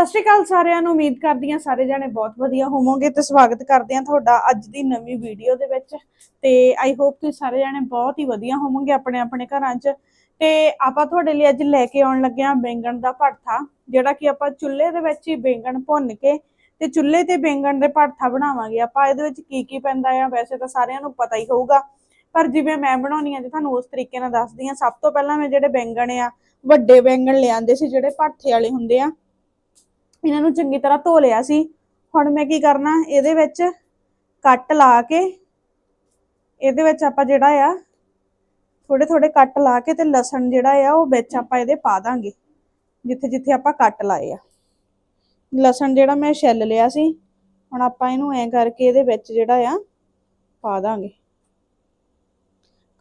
ਸਤਿ ਸ਼੍ਰੀ ਅਕਾਲ ਸਾਰਿਆਂ ਨੂੰ, ਉਮੀਦ ਕਰਦੀ ਹਾਂ ਸਾਰੇ ਜਾਣੇ ਬਹੁਤ ਵਧੀਆ ਹੋਵੋਗੇ ਤੇ ਸਵਾਗਤ ਕਰਦੇ ਹਾਂ ਤੁਹਾਡਾ ਅੱਜ ਦੀ ਨਵੀਂ ਵੀਡੀਓ ਦੇ ਵਿੱਚ ਤੇ ਆਈ ਹੋਪ ਕਿ ਸਾਰੇ ਜਾਣੇ ਬਹੁਤ ਹੀ ਵਧੀਆ ਹੋਵੋਗੇ ਆਪਣੇ ਆਪਣੇ ਘਰਾਂ 'ਚ। ਤੇ ਆਪਾਂ ਤੁਹਾਡੇ ਲਈ ਅੱਜ ਲੈ ਕੇ ਆਉਣ ਲੱਗੇ ਹਾਂ ਬੈਂਗਣ ਦਾ ਭਰਥਾ, ਜਿਹੜਾ ਕਿ ਆਪਾਂ ਚੁੱਲ੍ਹੇ ਦੇ ਵਿੱਚ ਹੀ ਬੈਂਗਣ ਭੁੰਨ ਕੇ ਤੇ ਚੁੱਲ੍ਹੇ ਤੇ ਬੈਂਗਣ ਦੇ ਭਰਥਾ ਬਣਾਵਾਂਗੇ। ਆਪਾਂ ਇਹਦੇ ਵਿੱਚ ਕੀ ਕੀ ਪੈਂਦਾ ਆ, ਵੈਸੇ ਤਾਂ ਸਾਰਿਆਂ ਨੂੰ ਪਤਾ ਹੀ ਹੋਊਗਾ, ਪਰ ਜਿਵੇਂ ਮੈਂ ਬਣਾਉਣੀ ਆ, ਜੇ ਤੁਹਾਨੂੰ ਉਸ ਤਰੀਕੇ ਨਾਲ ਦੱਸਦੀ ਹਾਂ, ਸਭ ਤੋਂ ਪਹਿਲਾਂ ਮੈਂ ਜਿਹੜੇ ਬੈਂਗਣ ਆ, ਵੱਡੇ ਬੈਂਗਣ ਲਿਆਂਦੇ ਸੀ, ਜਿਹੜੇ ਭਰਥੇ ਵਾਲੇ ਹੁੰਦੇ ਆ ਇਹਨਾਂ ਨੂੰ ਚੰਗੀ ਤਰ੍ਹਾਂ ਧੋ ਲਿਆ ਸੀ। ਹੁਣ ਮੈਂ ਕੀ ਕਰਨਾ, ਇਹਦੇ ਵਿੱਚ ਕੱਟ ਲਾ ਕੇ, ਇਹਦੇ ਵਿੱਚ ਆਪਾਂ ਜਿਹੜਾ ਆ ਥੋੜੇ ਥੋੜੇ ਕੱਟ ਲਾ ਕੇ ਤੇ ਲਸਣ ਜਿਹੜਾ ਆ, ਉਹ ਵਿੱਚ ਆਪਾਂ ਇਹਦੇ ਪਾ ਦਾਂਗੇ ਜਿੱਥੇ ਜਿੱਥੇ ਆਪਾਂ ਕੱਟ ਲਾਏ ਆ। ਲਸਣ ਜਿਹੜਾ ਮੈਂ ਛਿੱਲ ਲਿਆ ਸੀ, ਹੁਣ ਆਪਾਂ ਇਹਨੂੰ ਐਂ ਕਰਕੇ ਇਹਦੇ ਵਿੱਚ ਜਿਹੜਾ ਆ, ਪਾ ਦਾਂਗੇ।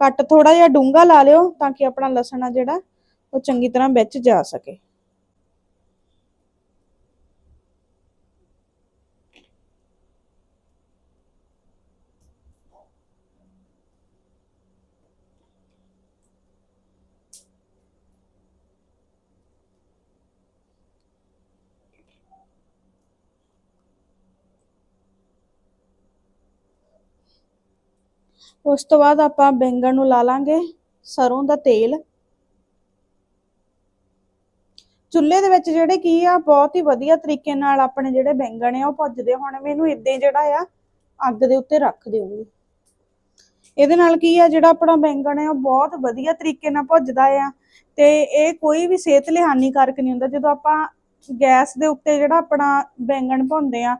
ਕੱਟ ਥੋੜਾ ਜਿਹਾ ਡੂੰਘਾ ਲਾ ਲਿਓ, ਤਾਂ ਕਿ ਆਪਣਾ ਲਸਣ ਆ ਜਿਹੜਾ, ਉਹ ਚੰਗੀ ਤਰ੍ਹਾਂ ਵਿੱਚ ਜਾ ਸਕੇ। ਉਸ ਤੋਂ ਬਾਅਦ ਆਪਾਂ ਬੈਂਗਣ ਨੂੰ ਲਾ ਲਾਂਗੇ, ਸਰੋਂ ਦਾ ਤੇਲ। ਚੁੱਲ੍ਹੇ ਦੇ ਵਿੱਚ ਜਿਹੜੇ ਕੀ ਆ, ਬਹੁਤ ਹੀ ਵਧੀਆ ਤਰੀਕੇ ਨਾਲ ਆਪਣੇ ਜਿਹੜੇ ਬੈਂਗਣ ਆ, ਉਹ ਭੁੱਜਦੇ ਹੁਣ। ਮੈਨੂੰ ਇਦਾਂ ਜਿਹੜਾ ਆ, ਅੱਗ ਦੇ ਉੱਤੇ ਰੱਖ ਦਿਓਗੇ। ਇਹਦੇ ਨਾਲ ਕੀ ਆ, ਜਿਹੜਾ ਆਪਣਾ ਬੈਂਗਣ ਆ, ਉਹ ਬਹੁਤ ਵਧੀਆ ਤਰੀਕੇ ਨਾਲ ਭੁੱਜਦਾ ਆ। ਤੇ ਇਹ ਕੋਈ ਵੀ ਸਿਹਤ ਲਈ ਹਾਨੀਕਾਰਕ ਨਹੀਂ ਹੁੰਦਾ। ਜਦੋਂ ਆਪਾਂ ਗੈਸ ਦੇ ਉੱਤੇ ਜਿਹੜਾ ਆਪਣਾ ਬੈਂਗਣ ਭੁੰਨਦੇ ਆ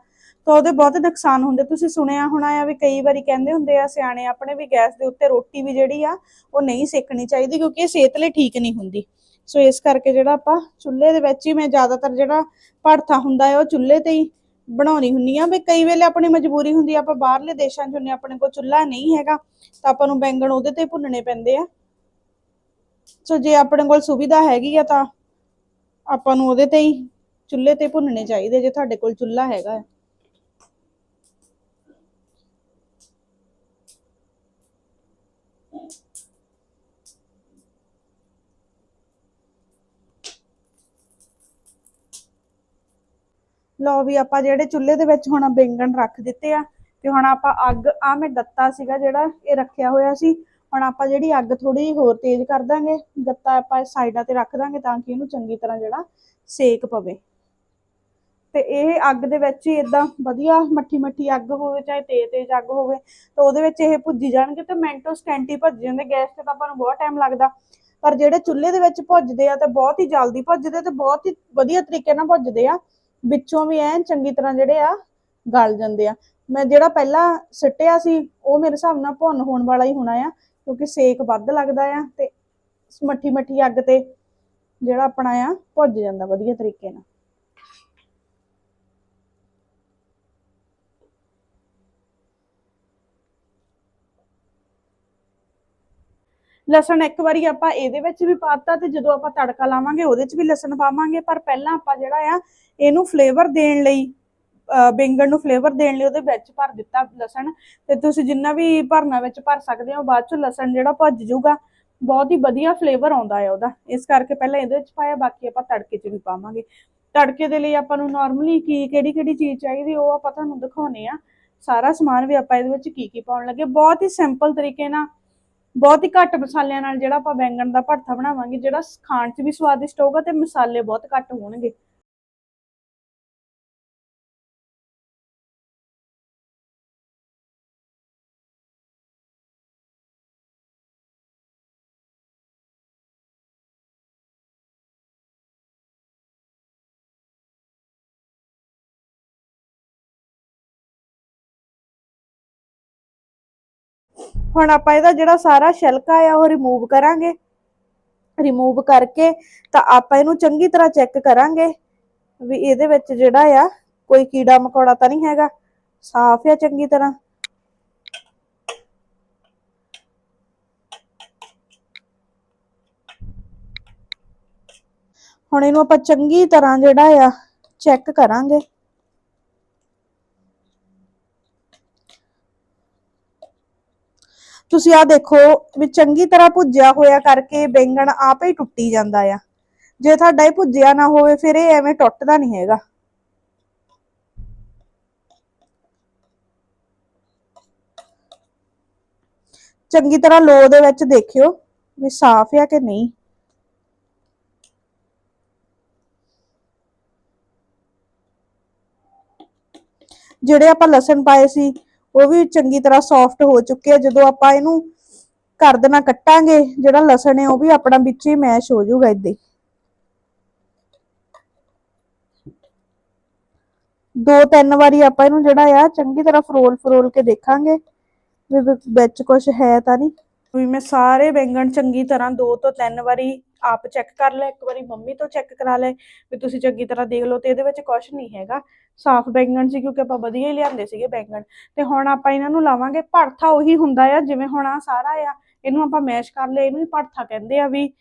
ਤਾਂ ਉਹਦੇ ਬਹੁਤ ਨੁਕਸਾਨ ਹੁੰਦੇ। ਤੁਸੀਂ ਸੁਣਿਆ ਹੋਣਾ ਆ ਵੀ ਕਈ ਵਾਰੀ ਕਹਿੰਦੇ ਹੁੰਦੇ ਆ, ਸਿਆਣੇ ਆਪਣੇ ਵੀ ਗੈਸ ਦੇ ਉੱਤੇ ਰੋਟੀ ਵੀ ਜਿਹੜੀ ਆ, ਉਹ ਨਹੀਂ ਸੇਕਣੀ ਚਾਹੀਦੀ ਕਿਉਂਕਿ ਇਹ ਸਿਹਤ ਲਈ ਠੀਕ ਨਹੀਂ ਹੁੰਦੀ। ਸੋ ਇਸ ਕਰਕੇ ਜਿਹੜਾ ਆਪਾਂ ਚੁੱਲ੍ਹੇ ਦੇ ਵਿੱਚ ਹੀ ਮੈਂ ਜ਼ਿਆਦਾਤਰ ਜਿਹੜਾ ਭੜਥਾ ਹੁੰਦਾ ਹੈ ਉਹ ਚੁੱਲ੍ਹੇ ਤੇ ਹੀ ਬਣਾਉਣੀ ਹੁੰਨੀ ਆ। ਵੀ ਕਈ ਵੇਲੇ ਆਪਣੀ ਮਜਬੂਰੀ ਹੁੰਦੀ ਆ, ਆਪਾਂ ਬਾਹਰਲੇ ਦੇਸ਼ਾਂ 'ਚ ਹੁੰਨੇ ਆਪਣੇ ਕੋਲ ਚੁੱਲ੍ਹਾ ਨਹੀਂ ਹੈਗਾ, ਤਾਂ ਆਪਾਂ ਨੂੰ ਬੈਂਗਣ ਉਹਦੇ ਤੇ ਭੁੰਨਣੇ ਪੈਂਦੇ ਆ। ਸੋ ਜੇ ਆਪਣੇ ਕੋਲ ਸੁਵਿਧਾ ਹੈਗੀ ਆ, ਤਾਂ ਆਪਾਂ ਨੂੰ ਉਹਦੇ ਤੇ ਹੀ ਚੁੱਲ੍ਹੇ ਤੇ ਭੁੰਨਣੇ ਚਾਹੀਦੇ, ਜੇ ਤੁਹਾਡੇ ਕੋਲ ਚੁੱਲ੍ਹਾ ਹੈਗਾ। ਲਓ ਵੀ ਆਪਾਂ ਜਿਹੜੇ ਚੁੱਲ੍ਹੇ ਦੇ ਵਿੱਚ ਹੁਣ ਬੈਂਗਣ ਰੱਖ ਦਿੱਤੇ ਆ, ਤੇ ਹੁਣ ਆਪਾਂ ਅੱਗ ਆ ਮੈਂ ਗੱਤਾ ਸੀਗਾ ਜਿਹੜਾ ਇਹ ਰੱਖਿਆ ਹੋਇਆ ਸੀ, ਹੁਣ ਆਪਾਂ ਜਿਹੜੀ ਅੱਗ ਥੋੜੀ ਜਿਹੀ ਹੋਰ ਤੇਜ਼ ਕਰ ਦਾਂਗੇ, ਗੱਤਾ ਆਪਾਂ ਸਾਈਡਾਂ ਤੇ ਰੱਖ ਦਾਂਗੇ ਤਾਂ ਕਿ ਇਹਨੂੰ ਚੰਗੀ ਤਰ੍ਹਾਂ ਜਿਹੜਾ ਸੇਕ ਪਵੇ। ਤੇ ਇਹ ਅੱਗ ਦੇ ਵਿੱਚ ਹੀ ਇਦਾਂ ਵਧੀਆ ਮੱਠੀ ਮੱਠੀ ਅੱਗ ਹੋਵੇ, ਚਾਹੇ ਤੇਜ਼ ਤੇਜ਼ ਅੱਗ ਹੋਵੇ, ਤਾਂ ਉਹਦੇ ਵਿੱਚ ਇਹ ਭੁੱਜੀ ਜਾਣਗੇ ਤੇ ਮਿੰਟੋ ਸਕਿੰਟ ਭੱਜ ਜਾਂਦੇ, ਗੈਸ ਤੇ ਤਾਂ ਆਪਾਂ ਨੂੰ ਬਹੁਤ ਟਾਈਮ ਲੱਗਦਾ, ਪਰ ਜਿਹੜੇ ਚੁੱਲ੍ਹੇ ਦੇ ਵਿੱਚ ਭੁੱਜਦੇ ਆ ਤੇ ਬਹੁਤ ਹੀ ਜਲਦੀ ਭੁੱਜਦੇ ਤੇ ਬਹੁਤ ਹੀ ਵਧੀਆ ਤਰੀਕੇ ਨਾਲ ਭੁੱਜਦੇ ਆ ਵਿੱਚੋਂ ਵੀ ਐਨ ਚੰਗੀ ਤਰ੍ਹਾਂ ਜਿਹੜੇ ਆ ਗਲ ਜਾਂਦੇ ਆ। ਮੈਂ ਜਿਹੜਾ ਪਹਿਲਾਂ ਸਿੱਟਿਆ ਸੀ, ਉਹ ਮੇਰੇ ਹਿਸਾਬ ਨਾਲ ਭੁੰਨ ਹੋਣ ਵਾਲਾ ਹੀ ਹੋਣਾ ਆ, ਕਿਉਂਕਿ ਸੇਕ ਵੱਧ ਲੱਗਦਾ ਆ ਤੇ ਮੱਠੀ ਮੱਠੀ ਅੱਗ ਤੇ ਜਿਹੜਾ ਆਪਣਾ ਆ, ਭੁੱਜ ਜਾਂਦਾ ਵਧੀਆ ਤਰੀਕੇ ਨਾਲ। ਲਸਣ ਇੱਕ ਵਾਰੀ ਆਪਾਂ ਇਹਦੇ ਵਿੱਚ ਵੀ ਪਾਤਾ ਤੇ ਜਦੋਂ ਆਪਾਂ ਤੜਕਾ ਲਾਵਾਂਗੇ ਉਹਦੇ 'ਚ ਵੀ ਲਸਣ ਪਾਵਾਂਗੇ, ਪਰ ਪਹਿਲਾਂ ਆਪਾਂ ਜਿਹੜਾ ਆ, ਇਹਨੂੰ ਫਲੇਵਰ ਦੇਣ ਲਈ, ਅਹ ਬੈਂਗਣ ਨੂੰ ਫਲੇਵਰ ਦੇਣ ਲਈ ਉਹਦੇ ਵਿੱਚ ਭਰ ਦਿੱਤਾ ਲਸਣ ਤੇ ਤੁਸੀਂ ਜਿੰਨਾ ਵੀ ਭਰਨਾ ਵਿੱਚ ਭਰ ਸਕਦੇ ਹੋ, ਬਾਅਦ ਚ ਲਸਣ ਜਿਹੜਾ ਭੱਜ ਜਾਊਗਾ, ਬਹੁਤ ਹੀ ਵਧੀਆ ਫਲੇਵਰ ਆਉਂਦਾ ਹੈ ਉਹਦਾ। ਇਸ ਕਰਕੇ ਪਹਿਲਾਂ ਇਹਦੇ ਵਿੱਚ ਪਾਇਆ, ਬਾਕੀ ਆਪਾਂ ਤੜਕੇ 'ਚ ਵੀ ਪਾਵਾਂਗੇ। ਤੜਕੇ ਦੇ ਲਈ ਆਪਾਂ ਨੂੰ ਨਾਰਮਲੀ ਕੀ, ਕਿਹੜੀ ਕਿਹੜੀ ਚੀਜ਼ ਚਾਹੀਦੀ ਉਹ ਆਪਾਂ ਤੁਹਾਨੂੰ ਦਿਖਾਉਨੇ ਆ। ਸਾਰਾ ਸਮਾਨ ਵੀ ਆਪਾਂ ਇਹਦੇ ਵਿੱਚ ਕੀ ਕੀ ਪਾਉਣ ਲੱਗੇ। ਬਹੁਤ ਹੀ ਸਿੰਪਲ ਤਰੀਕੇ ਨਾਲ ਬਹੁਤ ਹੀ ਘੱਟ ਮਸਾਲਿਆਂ ਨਾਲ ਜਿਹੜਾ ਆਪਾਂ ਬੈਂਗਣ ਦਾ ਭਰਥਾ ਬਣਾਵਾਂਗੇ, ਜਿਹੜਾ ਖਾਣ 'ਚ ਵੀ ਸਵਾਦਿਸ਼ਟ ਹੋਊਗਾ ਤੇ ਮਸਾਲੇ ਬਹੁਤ ਘੱਟ ਹੋਣਗੇ। ਹੁਣ ਆਪਾਂ ਇਹਦਾ ਜਿਹੜਾ ਸਾਰਾ ਛਿਲਕਾ ਆ, ਉਹ ਰਿਮੂਵ ਕਰਾਂਗੇ। ਰਿਮੂਵ ਕਰਕੇ ਤਾਂ ਆਪਾਂ ਇਹਨੂੰ ਚੰਗੀ ਤਰ੍ਹਾਂ ਚੈੱਕ ਕਰਾਂਗੇ ਵੀ ਇਹਦੇ ਵਿੱਚ ਜਿਹੜਾ ਆ, ਕੋਈ ਕੀੜਾ ਮਕੌੜਾ ਤਾਂ ਨਹੀਂ ਹੈਗਾ। ਸਾਫ਼ ਆ ਚੰਗੀ ਤਰ੍ਹਾਂ। ਹੁਣ ਇਹਨੂੰ ਆਪਾਂ ਚੰਗੀ ਤਰ੍ਹਾਂ ਜਿਹੜਾ ਆ ਚੈੱਕ ਕਰਾਂਗੇ। ਤੁਸੀਂ ਆ ਦੇਖੋ ਵੀ ਚੰਗੀ ਤਰ੍ਹਾਂ ਭੁੱਜਿਆ ਹੋਇਆ ਕਰਕੇ ਬੈਂਗਣ ਆਪੇ ਹੀ ਟੁੱਟੀ ਜਾਂਦਾ ਆ। ਜੇ ਤੁਹਾਡਾ ਇਹ ਭੁੱਜਿਆ ਨਾ ਹੋਵੇ, ਫਿਰ ਇਹ ਐਵੇਂ ਟੁੱਟਦਾ ਨਹੀਂ ਹੈਗਾ। ਚੰਗੀ ਤਰ੍ਹਾਂ ਲੋ ਦੇ ਵਿੱਚ ਦੇਖਿਓ ਵੀ ਸਾਫ਼ ਆ ਕਿ ਨਹੀਂ। ਜਿਹੜੇ ਆਪਾਂ ਲਸਣ ਪਾਏ ਸੀ ਉਹ ਵੀ ਚੰਗੀ ਤਰ੍ਹਾਂ ਸੌਫਟ ਹੋ ਚੁੱਕੇ ਆ। ਜਦੋਂ ਆਪਾਂ ਇਹਨੂੰ ਕਰ ਦੇਣਾ ਕੱਟਾਂਗੇ, ਜਿਹੜਾ ਲਸਣ ਹੈ, ਉਹ ਵੀ ਆਪਣਾ ਵਿੱਚ ਹੀ ਮੈਸ਼ ਹੋ ਜਾਊਗਾ ਇਦਾਂ ਦੋ ਤਿੰਨ ਵਾਰੀ ਆਪਾਂ ਇਹਨੂੰ ਜਿਹੜਾ ਆ, ਚੰਗੀ ਤਰ੍ਹਾਂ ਫਰੋਲ ਫਰੋਲ ਕੇ ਦੇਖਾਂਗੇ ਵੀ ਵਿੱਚ ਕੁਝ ਹੈ ਤਾਂ ਨਹੀਂ। ਵੀ ਮੈਂ ਸਾਰੇ ਬੈਂਗਣ ਚੰਗੀ ਤਰ੍ਹਾਂ ਦੋ ਤੋਂ ਤਿੰਨ ਵਾਰੀ ਆਪ ਚੈੱਕ ਕਰ ਲਿਆ, ਇੱਕ ਵਾਰੀ ਮੰਮੀ ਤੋਂ ਚੈੱਕ ਕਰਾ ਲਿਆ ਵੀ ਤੁਸੀਂ ਚੰਗੀ ਤਰ੍ਹਾਂ ਦੇਖ ਲਓ ਤੇ ਇਹਦੇ ਵਿੱਚ ਕੁਝ ਨਹੀਂ ਹੈਗਾ। ਸਾਫ਼ ਬੈਂਗਣ ਸੀ ਕਿਉਂਕਿ ਆਪਾਂ ਵਧੀਆ ਹੀ ਲਿਆਂਦੇ ਸੀਗੇ ਬੈਂਗਣ। ਤੇ ਹੁਣ ਆਪਾਂ ਇਹਨਾਂ ਨੂੰ ਲਾਵਾਂਗੇ ਭੜਥਾ ਉਹੀ ਹੁੰਦਾ ਆ, ਜਿਵੇਂ ਹੁਣ ਆ ਸਾਰਾ ਆ, ਇਹਨੂੰ ਆਪਾਂ ਮੈਸ਼ ਕਰ ਲਿਆ, ਇਹਨੂੰ ਹੀ ਭੜਥਾ ਕਹਿੰਦੇ ਆ ਵੀ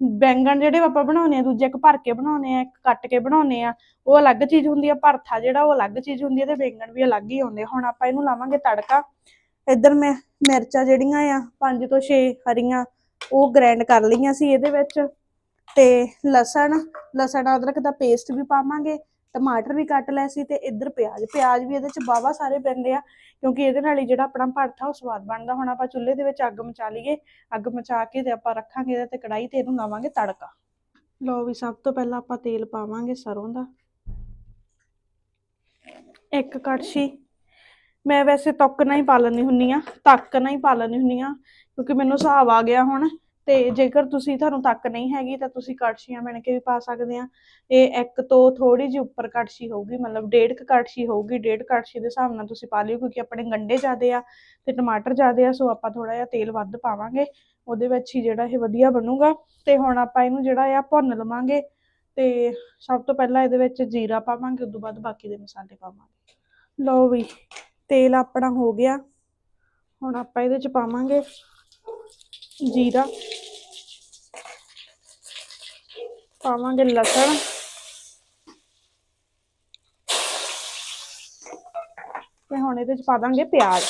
ਬੈਂਗਣ ਜਿਹੜੇ ਆਪਾਂ ਬਣਾਉਨੇ ਆ, ਦੂਜੇ ਇੱਕ ਭਰ ਕੇ ਬਣਾਉਨੇ ਆ, ਇੱਕ ਕੱਟ ਕੇ ਬਣਾਉਨੇ ਆ, ਉਹ ਅਲੱਗ ਚੀਜ਼ ਹੁੰਦੀ ਆ, ਭਰਥਾ ਜਿਹੜਾ ਉਹ ਅਲੱਗ ਚੀਜ਼ ਹੁੰਦੀ ਆ ਤੇ ਬੈਂਗਣ ਵੀ ਅਲੱਗ ਹੀ ਹੁੰਦੇ ਆ। ਹੁਣ ਆਪਾਂ ਇਹਨੂੰ ਲਾਵਾਂਗੇ ਤੜਕਾ। ਇੱਧਰ ਮੈਂ ਮਿਰਚਾਂ ਜਿਹੜੀਆਂ ਆ, ਪੰਜ ਤੋਂ 6 ਹਰੀਆਂ, ਉਹ ਗ੍ਰਾਈਂਡ ਕਰ ਲਈਆਂ ਸੀ ਇਹਦੇ ਵਿੱਚ। ਤੇ ਲਸਣ ਲਸਣ, ਅਦਰਕ ਦਾ ਪੇਸਟ ਵੀ ਪਾਵਾਂਗੇ, ਟਮਾਟਰ ਵੀ ਕੱਟ ਲਏ ਸੀ ਤੇ ਇੱਧਰ ਪਿਆਜ਼ ਪਿਆਜ਼ ਵੀ ਇਹਦੇ ਚ ਬਾਵਾ ਸਾਰੇ ਪੈਂਦੇ ਆ, ਕਿਉਂਕਿ ਇਹਦੇ ਨਾਲ ਹੀ ਜਿਹੜਾ ਆਪਣਾ ਭਰਥਾ, ਉਹ ਸਵਾਦ ਬਣਦਾ। ਹੁਣ ਆਪਾਂ ਚੁੱਲ੍ਹੇ ਦੇ ਵਿੱਚ ਅੱਗ ਮਚਾ ਲਈਏ, ਅੱਗ ਮਚਾ ਕੇ ਤੇ ਆਪਾਂ ਰੱਖਾਂਗੇ ਇਹਦੇ ਤੇ ਕੜਾਈ ਤੇ ਇਹਨੂੰ ਲਾਵਾਂਗੇ ਤੜਕਾ। ਲਓ ਵੀ ਸਭ ਤੋਂ ਪਹਿਲਾਂ ਆਪਾਂ ਤੇਲ ਪਾਵਾਂਗੇ ਸਰੋਂ ਦਾ। ਇੱਕ ਕੜਛੀ ਮੈਂ ਵੈਸੇ ਤੱਕ ਨਾ ਹੀ ਪਾ ਲੈਂਦੀ ਹੁੰਨੀ ਆ ਤੱਕ ਨਾ ਹੀ ਪਾ ਲੈਂਦੀ ਹੁੰਨੀ ਆ ਕਿਉਂਕਿ ਮੈਨੂੰ ਹਿਸਾਬ ਆ ਗਿਆ ਹੁਣ, ਤੇ ਜੇਕਰ ਤੁਸੀਂ ਤੁਹਾਨੂੰ ਤੱਕ ਨਹੀਂ ਹੈਗੀ ਤਾਂ ਤੁਸੀਂ ਕੜਛੀਆਂ ਬਣ ਕੇ ਵੀ ਪਾ ਸਕਦੇ ਆ ਇਹ ਇੱਕ ਤੋਂ ਥੋੜੀ ਜਿਹੀ ਉੱਪਰ ਕੜਛੀ ਹੋਊਗੀ, ਮਤਲਬ ਡੇਢ ਕੁ ਕੜਛੀ ਹੋਊਗੀ, ਡੇਢ ਕੜਛੀ ਦੇ ਹਿਸਾਬ ਨਾਲ ਤੁਸੀਂ ਪਾ ਲਿਓ, ਕਿਉਂਕਿ ਆਪਣੇ ਗੰਡੇ ਜ਼ਿਆਦੇ ਆ ਤੇ ਟਮਾਟਰ ਜ਼ਿਆਦੇ ਆ, ਸੋ ਆਪਾਂ ਥੋੜਾ ਜਿਹਾ ਤੇਲ ਵੱਧ ਪਾਵਾਂਗੇ, ਉਹਦੇ ਵਿੱਚ ਹੀ ਜਿਹੜਾ ਇਹ ਵਧੀਆ ਬਣੂਗਾ। ਤੇ ਹੁਣ ਆਪਾਂ ਇਹਨੂੰ ਜਿਹੜਾ ਆ ਭੁੰਨ ਲਵਾਂਗੇ, ਤੇ ਸਭ ਤੋਂ ਪਹਿਲਾਂ ਇਹਦੇ ਵਿੱਚ ਜੀਰਾ ਪਾਵਾਂਗੇ, ਉਸ ਤੋਂ ਬਾਅਦ ਬਾਕੀ ਦੇ ਮਸਾਲੇ ਪਾਵਾਂਗੇ। ਲਓ ਵੀ ਤੇਲ ਆਪਣਾ ਹੋ ਗਿਆ। ਹੁਣ ਆਪਾਂ ਇਹਦੇ ਚ ਪਾਵਾਂਗੇ ਜੀਰਾ। ਪਾਵਾਂਗੇ ਲਸਣ। ਤੇ ਹੁਣ ਇਹਦੇ ਚ ਪਾ ਦਾਂਗੇ ਪਿਆਜ਼।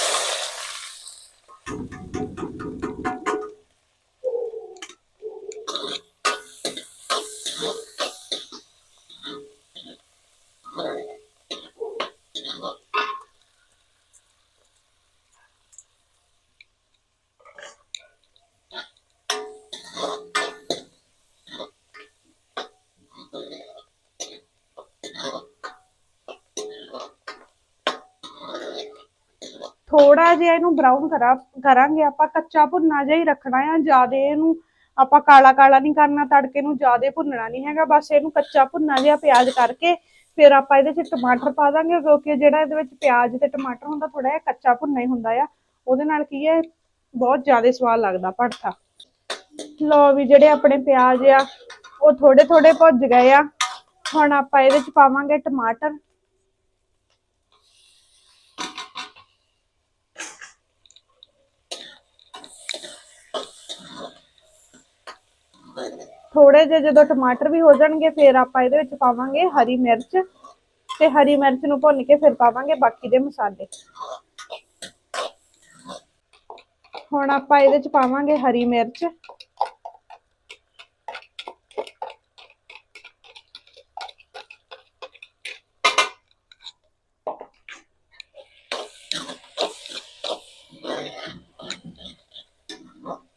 ਇਹਨੂੰ ਬਰਾਊਨ ਕਰਾ, ਕਰਾਂਗੇ, ਆਪਾਂ ਕੱਚਾ ਭੁੰਨਾ ਜਿਹਾ ਹੀ ਰੱਖਣਾ ਆ, ਜਿਆਦੇ ਇਹਨੂੰ ਆਪਾਂ ਕਾਲਾ ਕਾਲਾ ਨਹੀਂ ਕਰਨਾ, ਤੜਕੇ ਨੂੰ ਜਿਆਦੇ ਭੁੰਨਣਾ ਨਹੀਂ ਹੈਗਾ, ਬਸ ਇਹਨੂੰ ਕੱਚਾ ਭੁੰਨਾ ਜਿਹਾ ਪਿਆਜ਼ ਕਰਕੇ, ਫਿਰ ਆਪਾਂ ਇਹਦੇ ਚ ਟਮਾਟਰ ਪਾ ਦਾਂਗੇ, ਕਿਉਂਕਿ ਜਿਹੜਾ ਇਹਦੇ ਵਿੱਚ ਪਿਆਜ਼ ਤੇ ਟਮਾਟਰ ਹੁੰਦਾ ਥੋੜਾ ਜਿਹਾ ਕੱਚਾ ਭੁੰਨਾ ਹੀ ਹੁੰਦਾ ਆ, ਉਹਦੇ ਨਾਲ ਕੀ ਹੈ, ਬਹੁਤ ਜ਼ਿਆਦਾ ਸਵਾਦ ਲੱਗਦਾ ਭੜਥਾ। ਲੋ ਵੀ ਜਿਹੜੇ ਆਪਣੇ ਪਿਆਜ਼ ਆ, ਉਹ ਥੋੜੇ ਥੋੜੇ ਭੁੱਜ ਗਏ ਆ, ਹੁਣ ਆਪਾਂ ਇਹਦੇ ਚ ਪਾਵਾਂਗੇ ਟਮਾਟਰ। ਥੋੜੇ ਜਿਹੇ ਜਦੋਂ ਟਮਾਟਰ ਵੀ ਹੋ ਜਾਣਗੇ, ਫਿਰ ਆਪਾਂ ਇਹਦੇ ਵਿੱਚ ਪਾਵਾਂਗੇ ਹਰੀ ਮਿਰਚ ਤੇ ਹਰੀ ਮਿਰਚ ਨੂੰ ਭੁੰਨ ਕੇ ਫਿਰ ਪਾਵਾਂਗੇ ਬਾਕੀ ਦੇ ਮਸਾਲੇ। ਹੁਣ ਆਪਾਂ ਇਹਦੇ ਵਿੱਚ ਪਾਵਾਂਗੇ ਹਰੀ ਮਿਰਚ।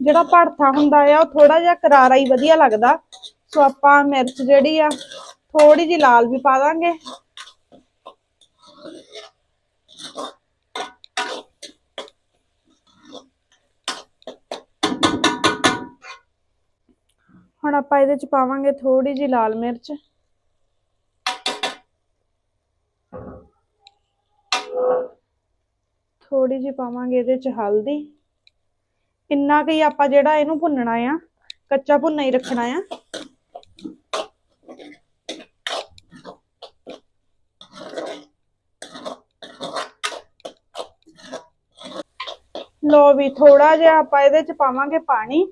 ਜਿਹੜਾ ਭੜਥਾ ਹੁੰਦਾ ਆ, ਉਹ ਥੋੜਾ ਜਿਹਾ ਕਰਾਰਾ ਹੀ ਵਧੀਆ ਲੱਗਦਾ। ਸੋ ਆਪਾਂ ਮਿਰਚ ਜਿਹੜੀ ਆ ਥੋੜੀ ਜਿਹੀ ਲਾਲ ਵੀ ਪਾ ਦਾਂਗੇ। ਹੁਣ ਆਪਾਂ ਇਹਦੇ ਚ ਪਾਵਾਂਗੇ ਥੋੜੀ ਜਿਹੀ ਲਾਲ ਮਿਰਚ। ਥੋੜੀ ਜਿਹੀ ਪਾਵਾਂਗੇ ਇਹਦੇ ਚ ਹਲਦੀ। ਇੰਨਾ ਕੁ ਆਪਾਂ ਜਿਹੜਾ ਇਹਨੂੰ ਭੁੰਨਣਾ ਆ, ਕੱਚਾ ਭੁੰਨਾ ਹੀ ਰੱਖਣਾ ਆ। ਲੋ ਵੀ ਥੋੜਾ ਜਿਹਾ ਆਪਾਂ ਇਹਦੇ ਚ ਪਾਵਾਂਗੇ ਪਾਣੀ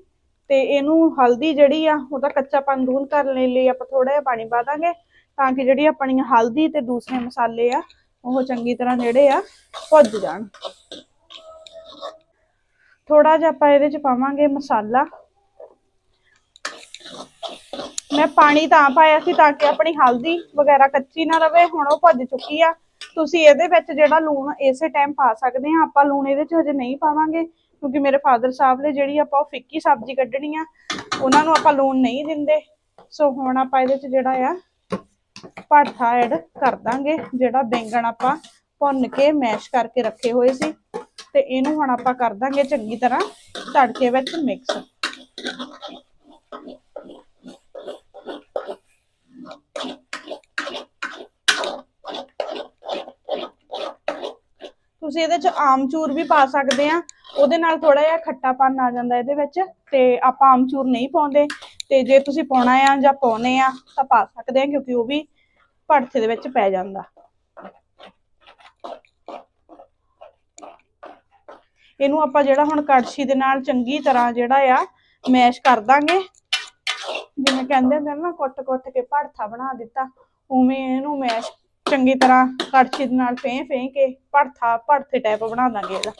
ਤੇ ਇਹਨੂੰ ਹਲਦੀ ਜਿਹੜੀ ਆ, ਉਹਦਾ ਕੱਚਾਪਨ ਦੂਰ ਕਰਨ ਲਈ ਆਪਾਂ ਥੋੜਾ ਜਿਹਾ ਪਾਣੀ ਪਾ ਦਾਂਗੇ ਤਾਂ ਕਿ ਜਿਹੜੀ ਆਪਣੀ ਹਲਦੀ ਤੇ ਦੂਸਰੇ ਮਸਾਲੇ ਆ, ਉਹ ਚੰਗੀ ਤਰ੍ਹਾਂ ਜਿਹੜੇ ਆ, ਭੁੱਜ ਜਾਣ। ਥੋੜਾ ਜਿਹਾ ਆਪਾਂ ਇਹਦੇ ਚ ਪਾਵਾਂਗੇ ਮਸਾਲਾ। ਮੈਂ ਪਾਣੀ ਤਾਂ ਪਾਇਆ ਸੀ ਤਾਂ ਕਿ ਆਪਣੀ ਹਲਦੀ ਵਗੈਰਾ ਕੱਚੀ ਨਾ ਰਵੇ, ਹੁਣ ਉਹ ਭੱਜ ਚੁੱਕੀ ਆ। ਤੁਸੀਂ ਇਹਦੇ ਵਿੱਚ ਜਿਹੜਾ ਲੂਣ ਇਸੇ ਟਾਈਮ ਪਾ ਸਕਦੇ ਆ। ਆਪਾਂ ਲੂਣ ਇਹਦੇ 'ਚ ਹਜੇ ਨਹੀਂ ਪਾਵਾਂਗੇ, ਕਿਉਂਕਿ ਮੇਰੇ ਫਾਦਰ ਸਾਹਿਬ ਨੇ ਜਿਹੜੀ ਆਪਾਂ ਉਹ ਫਿੱਕੀ ਸਬਜ਼ੀ ਕੱਢਣੀ ਆ, ਉਹਨਾਂ ਨੂੰ ਆਪਾਂ ਲੂਣ ਨਹੀਂ ਦਿੰਦੇ। ਸੋ ਹੁਣ ਆਪਾਂ ਇਹਦੇ 'ਚ ਜਿਹੜਾ ਆ ਭੜਥਾ ਐਡ ਕਰ ਦਾਂਗੇ, ਜਿਹੜਾ ਬੈਂਗਣ ਆਪਾਂ ਭੁੰਨ ਕੇ ਮੈਸ਼ ਕਰਕੇ ਰੱਖੇ ਹੋਏ ਸੀ। ਤੇ ਇਹਨੂੰ ਹੁਣ ਆਪਾਂ ਕਰ ਦਾਂਗੇ ਚੰਗੀ ਤਰ੍ਹਾਂ ਤੜਕੇ ਵਿੱਚ ਮਿਕਸ ਤੁਸੀਂ ਇਹਦੇ ਚ ਆਮਚੂਰ ਵੀ ਪਾ ਸਕਦੇ ਆ। ਉਹਦੇ ਨਾਲ ਥੋੜਾ ਜਿਹਾ ਖੱਟਾਪਨ ਆ ਜਾਂਦਾ ਇਹਦੇ ਵਿੱਚ ਤੇ ਆਪਾਂ ਆਮਚੂਰ ਨਹੀਂ ਪਾਉਂਦੇ। ਤੇ ਜੇ ਤੁਸੀਂ ਪਾਉਣਾ ਆ ਜਾਂ ਪਾਉਨੇ ਆ ਤਾਂ ਪਾ ਸਕਦੇ ਆ ਕਿਉਂਕਿ ਉਹ ਵੀ ਭੜਥੇ ਦੇ ਵਿੱਚ ਪੈ ਜਾਂਦਾ। ਇਹਨੂੰ ਆਪਾਂ ਜਿਹੜਾ ਹੁਣ ਕੜਛੀ ਦੇ ਨਾਲ ਚੰਗੀ ਤਰ੍ਹਾਂ ਜਿਹੜਾ ਆ ਮੈਸ਼ ਕਰ ਦਾਂਗੇ। ਜਿਵੇਂ ਕਹਿੰਦੇ ਹੁੰਦੇ ਨਾ, ਕੁੱਟ-ਕੁੱਟ ਕੇ ਭੜਥਾ ਬਣਾ ਦਿੱਤਾ। ਉਵੇਂ ਇਹਨੂੰ ਮੈਸ਼ ਚੰਗੀ ਤਰ੍ਹਾਂ ਕੜਛੀ ਦੇ ਨਾਲ ਫੇਂ ਫੇਂ ਕੇ ਭੜਥਾ, ਭੜਥੇ ਟਾਈਪ ਬਣਾ ਦਾਂਗੇ ਇਹਦਾ।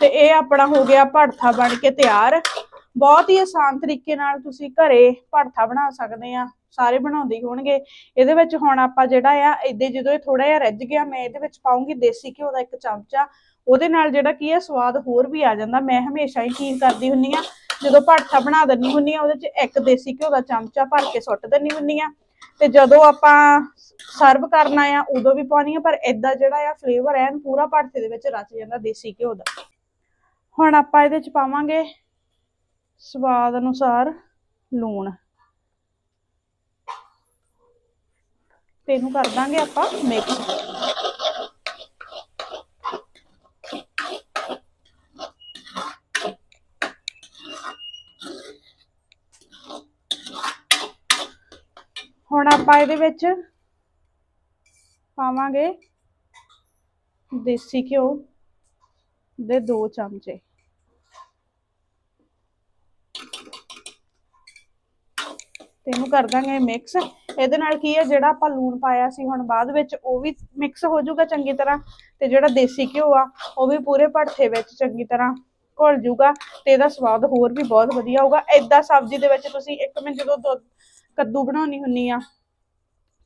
ਤੇ ਇਹ ਆਪਣਾ ਹੋ ਗਿਆ ਭੜਥਾ ਬਣ ਕੇ ਤਿਆਰ। ਬਹੁਤ ਹੀ ਆਸਾਨ ਤਰੀਕੇ ਨਾਲ ਤੁਸੀਂ ਘਰੇ ਭੜਥਾ ਬਣਾ ਸਕਦੇ ਆ। ਸਾਰੇ ਬਣਾਉਂਦੇ ਹੀ ਹੋਣਗੇ। ਇਹਦੇ ਵਿੱਚ ਹੁਣ ਆਪਾਂ ਜਿਹੜਾ ਆ, ਇਹਦੇ ਜਦੋਂ ਇਹ ਥੋੜਾ ਜਿਹਾ ਰੱਜ ਗਿਆ, ਮੈਂ ਇਹਦੇ ਵਿੱਚ ਪਾਉਂਗੀ ਦੇਸੀ ਘਿਓ ਦਾ ਇੱਕ ਚਮਚਾ। ਉਹਦੇ ਨਾਲ ਜਿਹੜਾ ਕੀ ਹੈ ਸਵਾਦ ਹੋਰ ਵੀ ਆ ਜਾਂਦਾ। ਮੈਂ ਹਮੇਸ਼ਾ ਹੀ ਕੀ ਕਰਦੀ ਹੁੰਨੀ ਆ, ਜਦੋਂ ਭੜਥਾ ਬਣਾ ਦਿੰਨੀ ਹੁੰਨੀ ਆ, ਉਹਦੇ 'ਚ ਇੱਕ ਦੇਸੀ ਘਿਓ ਦਾ ਚਮਚਾ ਭਰ ਕੇ ਸੁੱਟ ਦਿੰਨੀ ਹੁੰਨੀ ਆ। ਤੇ ਜਦੋਂ ਆਪਾਂ ਸਰਵ ਕਰਨਾ ਆ, ਉਦੋਂ ਵੀ ਪਾਉਣੀ ਆ, ਪਰ ਇਦਾਂ ਜਿਹੜਾ ਆ ਫਲੇਵਰ ਐਨ ਪੂਰਾ ਭੜਥੇ ਦੇ ਵਿੱਚ ਰਚ ਜਾਂਦਾ ਦੇਸੀ ਘਿਓ ਦਾ। ਹੁਣ ਆਪਾਂ ਇਹਦੇ 'ਚ ਪਾਵਾਂਗੇ ਸਵਾਦ ਅਨੁਸਾਰ ਲੂਣ। ਤੇ ਇਹਨੂੰ ਕਰ ਦਾਂਗੇ ਆਪਾਂ ਮਿਕਸ ਹੁਣ ਆਪਾਂ ਇਹਦੇ ਵਿੱਚ ਪਾਵਾਂਗੇ ਦੇਸੀ ਘਿਓ ਦੇ 2 ਚਮਚੇ। ਤੇ ਇਹਨੂੰ ਕਰ ਦਾਂਗੇ ਮਿਕਸ ਇਹਦੇ ਨਾਲ ਕੀ ਹੈ, ਜਿਹੜਾ ਆਪਾਂ ਲੂਣ ਪਾਇਆ ਸੀ ਹੁਣ ਬਾਅਦ ਵਿੱਚ, ਉਹ ਵੀ ਮਿਕਸ ਹੋ ਜਾਊਗਾ ਚੰਗੀ ਤਰ੍ਹਾਂ ਤੇ ਜਿਹੜਾ ਦੇਸੀ ਘਿਓ ਆ, ਉਹ ਵੀ ਪੂਰੇ ਭੜਥੇ ਵਿੱਚ ਚੰਗੀ ਤਰ੍ਹਾਂ ਘੁਲ ਜਾਊਗਾ ਤੇ ਇਹਦਾ ਸਵਾਦ ਹੋਰ ਵੀ ਬਹੁਤ ਵਧੀਆ ਹੋਊਗਾ। ਏਦਾਂ ਸਬਜ਼ੀ ਦੇ ਵਿੱਚ ਤੁਸੀਂ ਇੱਕ ਮਿੰਟ ਜਦੋਂ ਦੁੱਧ, ਕੱਦੂ ਬਣਾਉਣੀ ਹੁੰਨੀ ਆ,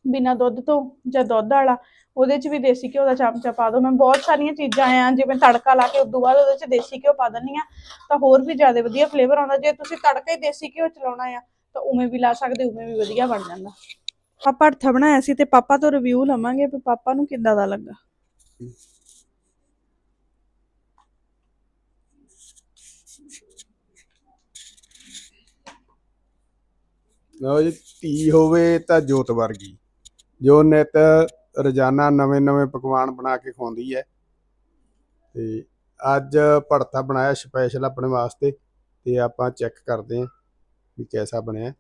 ਬਿਨਾ ਦੁੱਧ ਤੋਂ ਜਾਂ ਦੁੱਧ ਵਾਲਾ, ਉਹਦੇ 'ਚ ਵੀ ਦੇਸੀ ਘਿਓ ਦਾ ਚਮਚਾ ਪਾ ਦਿਓ। ਮੈਂ ਬਹੁਤ ਸਾਰੀਆਂ ਚੀਜ਼ਾਂ ਆ ਜਿਵੇਂ ਤੜਕਾ ਲਾ ਕੇ ਉਦੋਂ ਬਾਅਦ ਉਹਦੇ 'ਚ ਦੇਸੀ ਘਿਓ ਪਾ ਦਿੰਨੀ ਆ, ਤਾਂ ਹੋਰ ਵੀ ਜ਼ਿਆਦਾ ਵਧੀਆ ਫਲੇਵਰ ਆਉਂਦਾ। ਜੇ ਤੁਸੀਂ ਤੜਕਾ ਹੀ ਦੇਸੀ ਘਿਓ ਚਲਾਉਣਾ ਆ ਤਾਂ ਉਵੇਂ ਵੀ ਲਾ ਸਕਦੇ ਉਵੇਂ ਵੀ ਵਧੀਆ ਬਣ ਜਾਂਦਾ। ਆਪਾਂ ਭੜਥਾ ਬਣਾਇਆ ਸੀ ਤੇ ਪਾਪਾ ਤੋਂ ਰਿਵਿਊ ਲਵਾਂਗੇ ਵੀ ਪਾਪਾ ਨੂੰ ਕਿੱਦਾਂ ਦਾ ਲੱਗਾ। ਲਓ ਜੀ ਧੀ ਹੋਵੇ ਤਾਂ ਜੋਤ ਵਰਗੀ। ਜੋ ਨਿਤ ਰੋਜ਼ਾਨਾ ਨਵੇਂ-ਨਵੇਂ ਪਕਵਾਨ ਬਣਾ ਕੇ ਖਵਾਉਂਦੀ ਹੈ। ਤੇ ਅੱਜ ਭੜਥਾ ਬਣਾਇਆ ਸਪੈਸ਼ਲ ਆਪਣੇ ਵਾਸਤੇ ਤੇ ਆਪਾਂ ਚੈੱਕ ਕਰਦੇ ਹਾਂ। ਵੀ ਕਿਹਦਾ ਬਣਿਆ?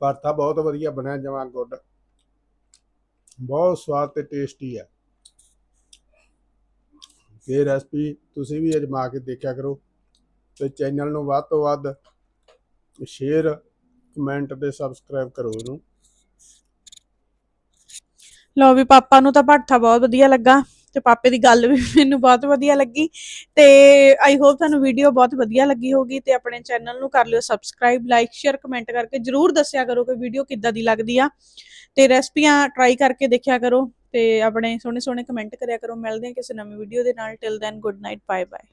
ਭੜਥਾ ਬਹੁਤ ਵਧੀਆ ਬਣਿਆ ਜਮਾਂ ਗੁੱਡ ਬਹੁਤ ਸਵਾਦ ਤੇ ਟੇਸਟੀ ਹੈ ਇਹ ਰੈਸਪੀ ਤੁਸੀਂ ਵੀ ਅਜਮਾ ਕੇ ਦੇਖਿਆ ਕਰੋ। ਤੇ ਚੈਨਲ ਨੂੰ ਵੱਧ ਤੋਂ ਵੱਧ ਸ਼ੇਅਰ ਕਮੈਂਟ ਤੇ ਸਬਸਕ੍ਰਾਈਬ ਕਰੋ ਇਹਨੂੰ। ਲਓ ਵੀ ਪਾਪਾ ਨੂੰ ਤਾਂ ਭੜਥਾ ਬਹੁਤ ਵਧੀਆ ਲੱਗਾ ਤੇ ਪਾਪੇ ਦੀ ਗੱਲ ਵੀ ਮੈਨੂੰ ਬਹੁਤ ਵਧੀਆ ਲੱਗੀ ਤੇ ਆਈ ਹੋਪ ਤੁਹਾਨੂੰ ਵੀਡੀਓ ਬਹੁਤ ਵਧੀਆ ਲੱਗੀ ਹੋਗੀ ਤੇ ਆਪਣੇ ਚੈਨਲ ਨੂੰ ਕਰ ਲਿਓ ਸਬਸਕ੍ਰਾਈਬ ਲਾਈਕ ਸ਼ੇਅਰ ਕਮੈਂਟ ਕਰਕੇ ਜਰੂਰ ਦੱਸਿਆ ਕਰੋ ਕਿ ਵੀਡੀਓ ਕਿੱਦਾਂ ਦੀ ਲੱਗਦੀ ਆ ਤੇ ਰੈਸਪੀਆਂ ਟਰਾਈ ਕਰਕੇ ਦੇਖਿਆ ਕਰੋ ਤੇ ਆਪਣੇ ਸੋਹਣੇ ਸੋਹਣੇ ਕਮੈਂਟ ਕਰਿਆ ਕਰੋ। ਮਿਲਦੇ ਹਾਂ ਕਿਸੇ ਨਵੀਂ ਵੀਡੀਓ ਦੇ ਨਾਲ। Till then good night bye bye